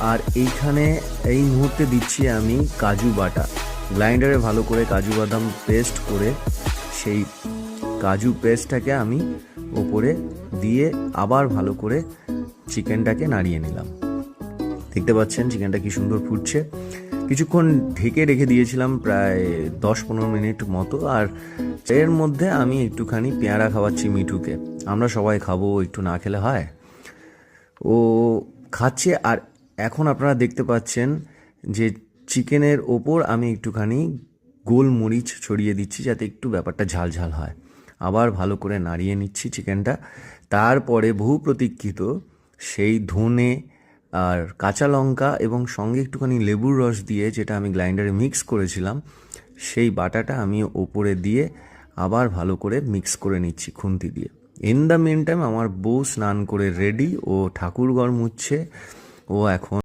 আর এইখানে এই মুহূর্তে দিচ্ছি আমি কাজু বাটা। গ্রাইন্ডারে ভালো করে কাজু বাদাম পেস্ট করে সেই কাজু পেস্টটাকে আমি ওপরে দিয়ে আবার ভালো করে চিকেনটাকে নাড়িয়ে নিলাম। দেখতে পাচ্ছেন চিকেনটা কি সুন্দর ফুটছে। কিছুক্ষণ ঢেকে রেখে দিয়েছিলাম প্রায় দশ পনেরো মিনিট মতো আর এর মধ্যে আমি একটুখানি পেয়ারা খাওয়াচ্ছি মিঠুকে। আমরা সবাই খাব, একটু না খেলে হয়। ও খাচ্ছে আর এখন আপনারা দেখতে পাচ্ছেন যে চিকেনের ওপর আমি একটুখানি গোলমরিচ ছড়িয়ে দিচ্ছি যাতে একটু ব্যাপারটা ঝাল ঝাল হয়। আবার ভালো করে নাড়িয়ে নিচ্ছি চিকেনটা। তারপরে বহু প্রতীক্ষিত সেই ধনে আর কাঁচা লঙ্কা এবং সঙ্গে একটুখানি লেবুর রস দিয়ে যেটা আমি গ্রাইন্ডারে মিক্স করেছিলাম, সেই বাটাটা আমি ওপরে দিয়ে আবার ভালো করে মিক্স করে নিচ্ছি খুন্তি দিয়ে। ইন দ্য মেন টাইম আমার বউ স্নান করে রেডি ও ঠাকুরঘর মুছছে ও এখন